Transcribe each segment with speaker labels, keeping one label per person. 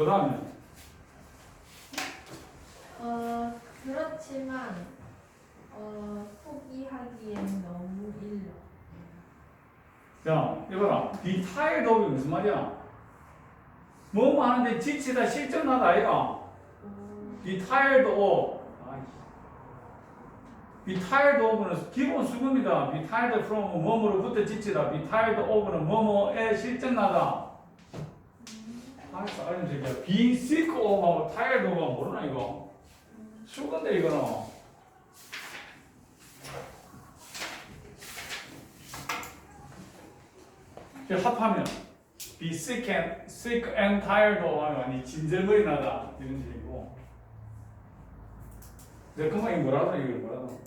Speaker 1: 그 다음에
Speaker 2: 어 그렇지만 어 포기하기엔 너무 일러.
Speaker 1: 야 이거라 be tired of이 무슨 말이야? 뭐뭐 하는데 지치다 실증나다 아이가 of 아이. be tired of는 기본 수금이다 be tired from 뭐뭐로부터 지치다 be tired of는 뭐뭐에 실증나다 알았어 알림 새끼야 be sick tired of가 모르나 이거? 수건데 이거는. 그 합하면 be sick and sick and tired of 하면 아니 진절머리 나다 이런 식이고. 내 그만 이 뭐라도 이거 뭐라도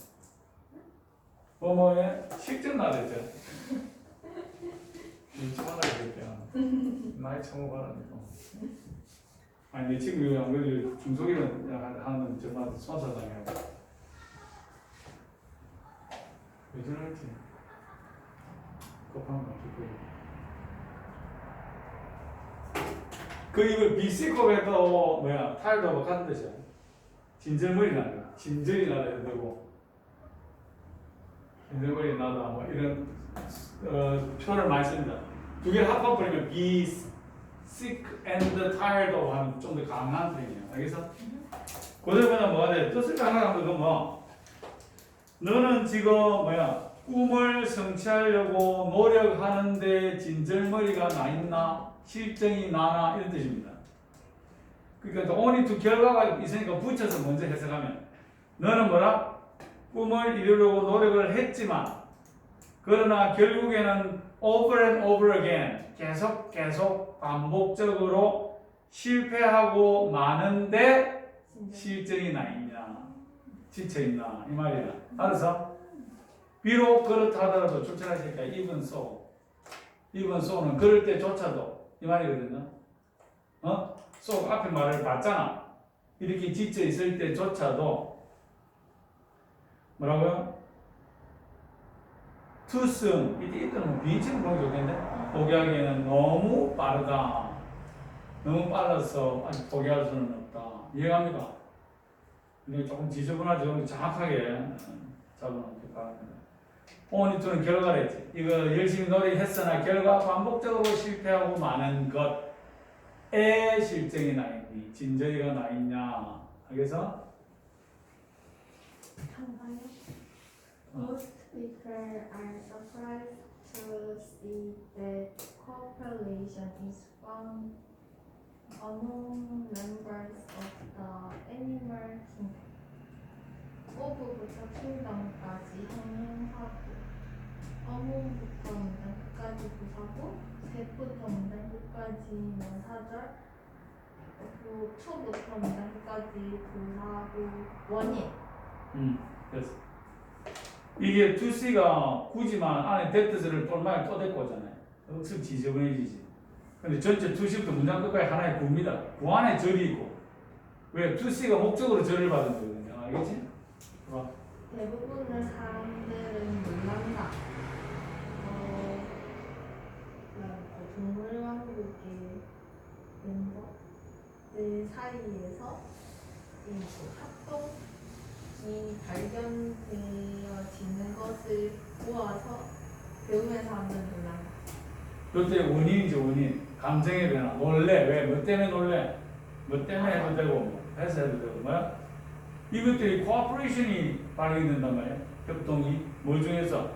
Speaker 1: 뭐뭐에? 나다 했죠 일찍하나 이랬대요 나이 처먹어라니까 아니 내 친구 안 그래도 중소기는 하는 정말 손사장이야 왜 저럴지 급한 거 같고 그 이걸 비시컵에도 뭐야 타일도 같은 뜻이야. 진절머리 나다. 진절이 나다 되고 진절머리 나다 뭐 이런 어, 표현을 많이 씁니다. 두 개를 합쳐버리면 be sick and tired of 하면 좀더 강한 표현이에요. 알겠어? 그대로는 뭐가 돼? 뜻을 강하는 건 뭐? 너는 지금 뭐야? 꿈을 성취하려고 노력하는데 진절머리가 나 있나? 실정이 나나 이런 뜻입니다. 그러니까 only to 결과가 있으니까 붙여서 먼저 해석하면 너는 뭐라? 꿈을 이루려고 노력을 했지만 그러나 결국에는 over and over again 계속 계속 반복적으로 실패하고 마는데
Speaker 2: 진짜.
Speaker 1: 실정이 나 있냐 지쳐 있나 이 말이야. 알아서 비록 그렇다 하더라도 출전하시니까 even so even so는 그럴 때조차도 이 말이거든요. 어? so 앞에 말을 봤잖아. 이렇게 지쳐 있을 때조차도 뭐라고요? Too soon 이때 이때는 뭐 비치는 보기 좋겠는데 포기하기에는 너무 빠르다. 너무 빨라서 아직 포기할 수는 없다. 이해갑니까? 근데 조금 지저분하죠. 정확하게 잡아놓기 바랍니다. 오니투는 결과를 했지. 이거 열심히 노력했으나 결과 반복적으로 실패하고 많은 것에 실정이 나 있니? 진저리가 나 있냐? 알겠어?
Speaker 2: 한가요? Most people are surprised to see that cooperation is found among members of the animal kingdom. 오브부터 킹덤까지 형용하고 어문부터 문장 끝까지 부사고 대부터 문장 끝까지 명사절 그리고 초부터 문장 끝까지 부사고 원인
Speaker 1: 음, 됐어. 이게 to C가 굳이만 안에 that를 똘마에 또 데리고 오잖아요. 억수 지저분해지지. 근데 전체 to C부터 문장 끝까지 하나의 구입니다. 구 안에 절이 있고. 왜? to C가 목적으로 절을 받은 거거든요. 알겠지? 봐.
Speaker 2: 대부분의 사람들은 몰란다. 어, 그 동물왕국의 멤버들 사이에서 이그 합동이 보아서 배우는 사람들은 몰란다.
Speaker 1: 요때 원인이지 원인. 감정의 변화. 놀래. 왜? 뭐 때문에 놀래? 뭐 때문에 해도 되고 뭐 해서 해도 되고 뭐야? 이것들이 코퍼레이션이 발휘 된단 말이야. 협동이 뭐 중에서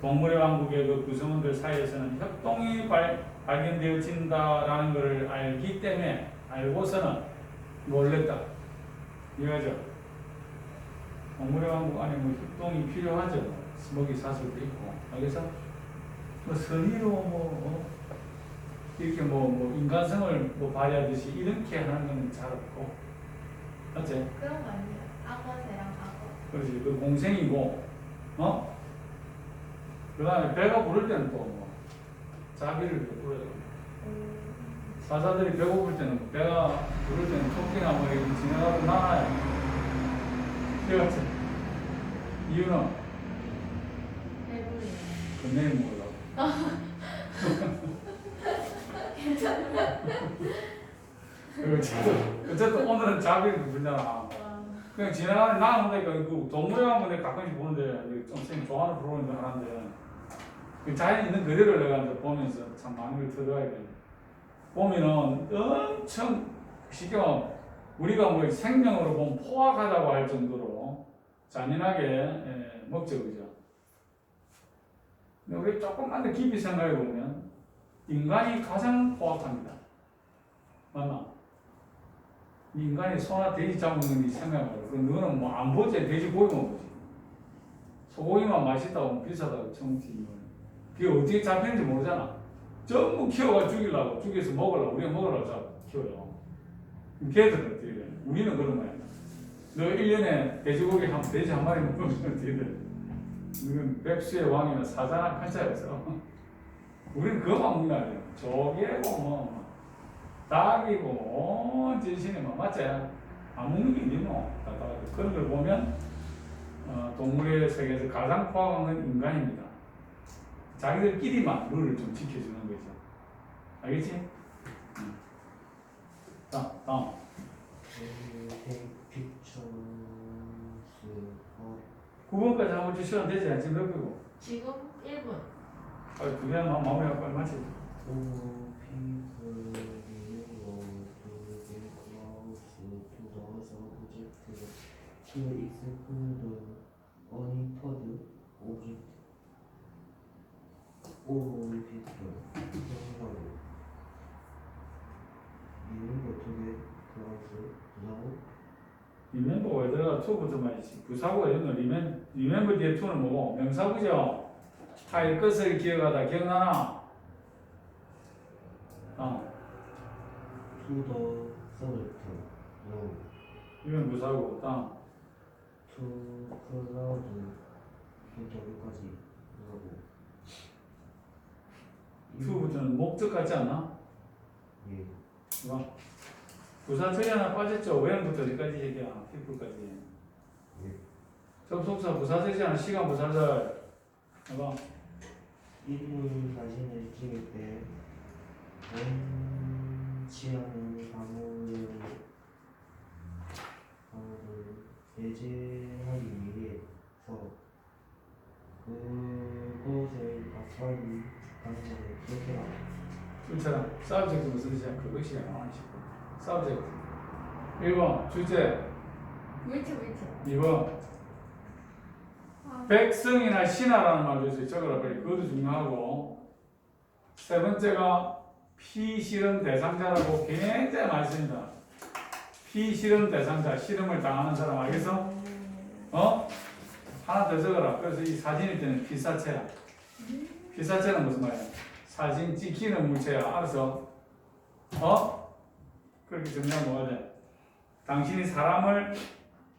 Speaker 1: 동물의 왕국의 그 구성원들 사이에서는 협동이 발, 발견되어진다라는 것을 알기 때문에 알고서는 놀랬다. 이해하죠? 동물의 왕국 안에 뭐 협동이 필요하죠. 스모기 사슬도 있고. 알겠어? 뭐 선의로 뭐 어? 이렇게 뭐, 뭐 인간성을 뭐 발휘하듯이 이렇게 하는 건 잘 없고. 맞지?
Speaker 2: 그런 거 아니에요? 악어새랑 악어.
Speaker 1: 그렇지. 그 공생이고, 어? 그 다음에 배가 부를 때는 또 뭐, 자비를 베풀어야 돼.
Speaker 2: 음,
Speaker 1: 사자들이 배고플 때는, 배가 부를 때는 토끼나 뭐 이렇게 지나가고 나와요. 그렇지. 이유는
Speaker 2: 배불리.
Speaker 1: 건네는 몰라. 어쨌든, 어쨌든 오늘은 자비를 부르잖아.
Speaker 2: 와.
Speaker 1: 그냥 지나가는 나는 근데 그 동물영화 내가 가끔씩 보는데 좀 선생님 좋아하는 프로그램도 하나인데 그 자연 있는 그대로 내가 이제 보면서 참 많은 걸 들어야 돼. 보면은 엄청 쉽게 우리가 뭐 생명으로 보면 포악하다고 할 정도로 잔인하게 예, 먹죠, 그죠? 우리 조금만 더 깊이 생각해 보면 인간이 가장 포악합니다. 맞나? 인간이 소나 돼지 잡는 이그 너는 뭐 안 보지? 돼지 고기만 보지. 소고기만 맛있다고 비싸다고 청지 그게 어떻게 잡히는지 모르잖아. 전부 키워가 죽이려고 죽여서 먹으려고 우리가 먹으려고 잡 키워요. 걔들은 어떻게 돼? 우리는 그런 거야. 너 1년에 돼지고기 한 돼지 한 마리 먹으면 어떻게 돼 이건 백수의 왕이나 사자나 칼자였어 우리는 그거만 먹나요 조개고 뭐 닭이고 온 진신이 뭐 맞지? 안 먹는 게 있니 뭐. 그런 걸 보면 어, 동물의 세계에서 가장 건 인간입니다. 자기들끼리만 룰을 좀 지켜주는 거죠. 알겠지? 응. 자 다음 9번까지 한번 주 시간 되지? 지금 몇 개고?
Speaker 2: 지금 1분.
Speaker 1: 빨리 두 개만 마- 마무리하고 빨리 마치 리멤버가 왜 들어가 투부터 말이지 부사고 이런 거 리멤, 리 멤버 뒤에 투는 뭐고? 명사구죠. 할 것을 기억하다. 기억나나? 어.
Speaker 3: 투더 서브젝트 로
Speaker 1: 이건 부사고. 다음
Speaker 3: 투 클라우드 여기까지 하고
Speaker 1: 투부터는 목적 같지 않나?
Speaker 3: 예.
Speaker 1: 봐. 부사 처리 하나 빠졌죠? When부터 어디까지 얘기야?
Speaker 3: 예.
Speaker 1: 접속사 부사 하나 시간 부사절 봐봐.
Speaker 3: 이분 자신을 찍을 때 원치 않은 과목을 과목을 배제하기 위해서 그것을 앞서는 방법을 기억해라
Speaker 1: 둘처럼 subject 무슨 뜻이야? 그것이 나와있고 subject 1번 주제
Speaker 2: 물체 물체.
Speaker 1: 2번.
Speaker 2: 아,
Speaker 1: 백성이나 신하라는 말도 있어요. 적어라 그래. 그것도 중요하고 세 번째가 피실험 대상자라고 굉장히 많이 씁니다. 피실험 대상자, 실험을 당하는 사람 알겠어? 어? 하나 더 적어라. 그래서 이 사진일 때는 피사체야. 피사체는 무슨 말이야? 사진 찍히는 물체야. 알았어? 어? 그렇게 정리하면 뭐가 돼? 당신이 사람을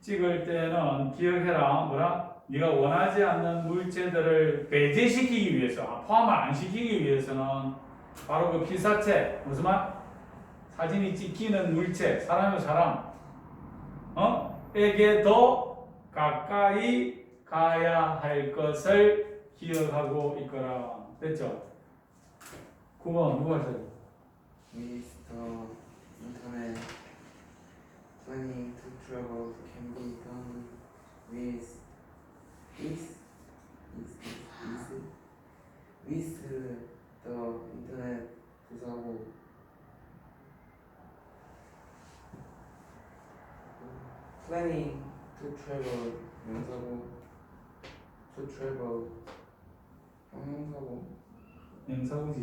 Speaker 1: 찍을 때는 기억해라. 뭐라? 네가 원하지 않는 물체들을 배제시키기 위해서, 아, 포함을 안 시키기 위해서는 바로 그 피사체, 무슨 말? 사진이 찍히는 물체, 사람의 사람, 어? 에게 더 가까이 가야 할 것을 기억하고 있거라. 됐죠? 9번, 누가?
Speaker 4: With the internet, planning to travel is is is with the internet 부사고 planning to travel 명사고 to travel 형용사고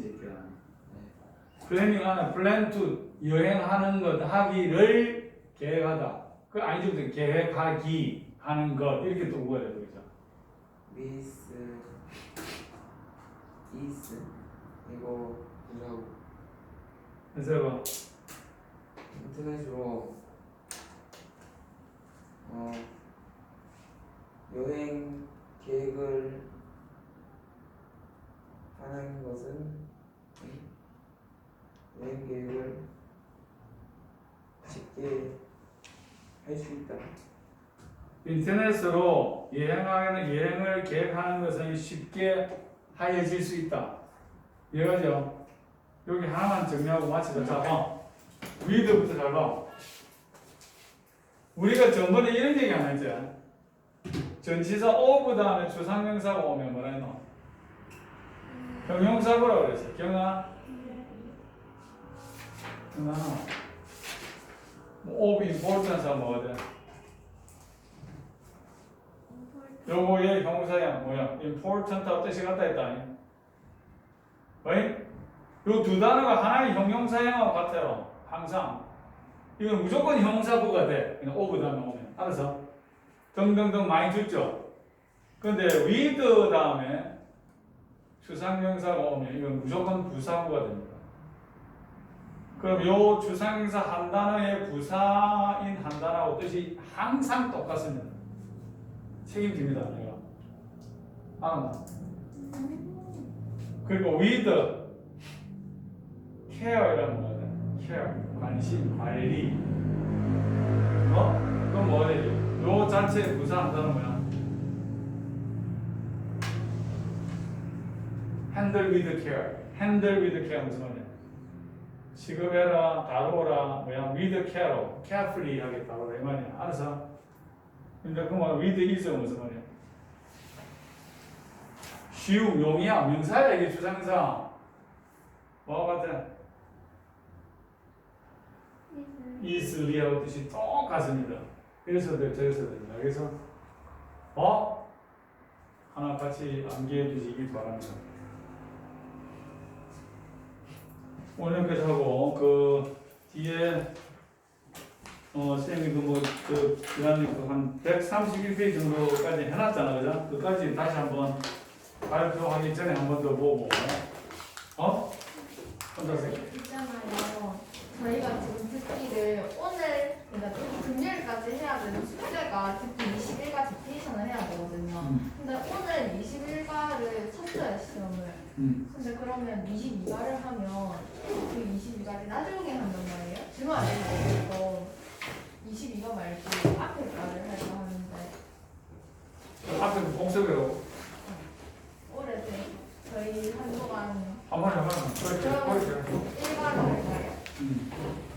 Speaker 1: 새끼야.
Speaker 4: 네.
Speaker 1: 플래닝 하는 플랜 투 여행하는 것 하기를 계획하다. 그 아니죠. 계획하기 하는 것 이렇게 또. 그죠?
Speaker 4: With is 이거 부사고.
Speaker 1: 그래서 뭐
Speaker 4: 인터넷으로. 어, 여행 계획을 하는 것은 음, 여행 계획을 쉽게 할 수 있다.
Speaker 1: 인터넷으로 여행하는 여행을 계획하는 것은 쉽게 하여질 수 있다. 이해가죠? 여기 하나만 정리하고 마치자. 자, 어. with부터 잘 봐. 우리가 전번에 이런 얘기 안 했지? 전치사 of 다음에 주상명사가 오면 뭐라 했노? 형용사 뭐라 그랬어? 경아? 경아. 뭐 of importance가 뭐거든? 요거 얘 형용사야 뭐야? important하고 뜻이 같다 했다니. 왜? 요두 단어가 하나의 형용사형하고 같아요. 항상. 이건 무조건 형용사구가 돼. 그냥 of 다음에 오면. 알아서? 등등등 많이 줬죠? 근데 with 다음에 주상명사가 오면 이건 무조건 부사구가 됩니다. 그럼 요 주상명사 한 단어의 부사인 한 단어하고 뜻이 항상 똑같습니다. 책임집니다. 내가. 알았나? 그리고 with care이라는 거거든. care, 관심, 관리. 어? 그럼 뭐가 되죠? 요 자체의 부사 한 단어 뭐야? handle with care. handle with care 무슨 말이야? 지급해라, 다루어라, 뭐야? with care로, carefully 하게 다루라 이 말이야. 알아서? 근데 그만 with is 무슨 말이야? 쉬움, 용이야, 명사야 이게 주상사. 뭐가 같아? 이슬리하고 뜻이 똑같습니다. 이래서도 저래서도 됩니다. 그래서 어 하나 같이 암기해 주시기 바랍니다. 오늘 여기까지 하고 그 뒤에 어 쌤이 그뭐 그 지난해 그한 131페이지 정도까지 해놨잖아, 그죠? 그까지 다시 한번 발표하기 전에 한 번 더 보고 어 혼자서
Speaker 2: 있잖아요. 저희가 지금 듣기를 오늘 그러니까 금요일까지 해야 되는 숙제가 듣기 20일까지 디테이션을 해야 되거든요.
Speaker 1: 음.
Speaker 2: 근데 오늘 21가를 쳤어요 시험을.
Speaker 1: 음.
Speaker 2: 근데 그러면 22가를 하면 그 22가를 나중에 한단 말이에요? 안 되고 22가 말고 앞에 가를 할까 하는데.
Speaker 1: 앞에 공석으로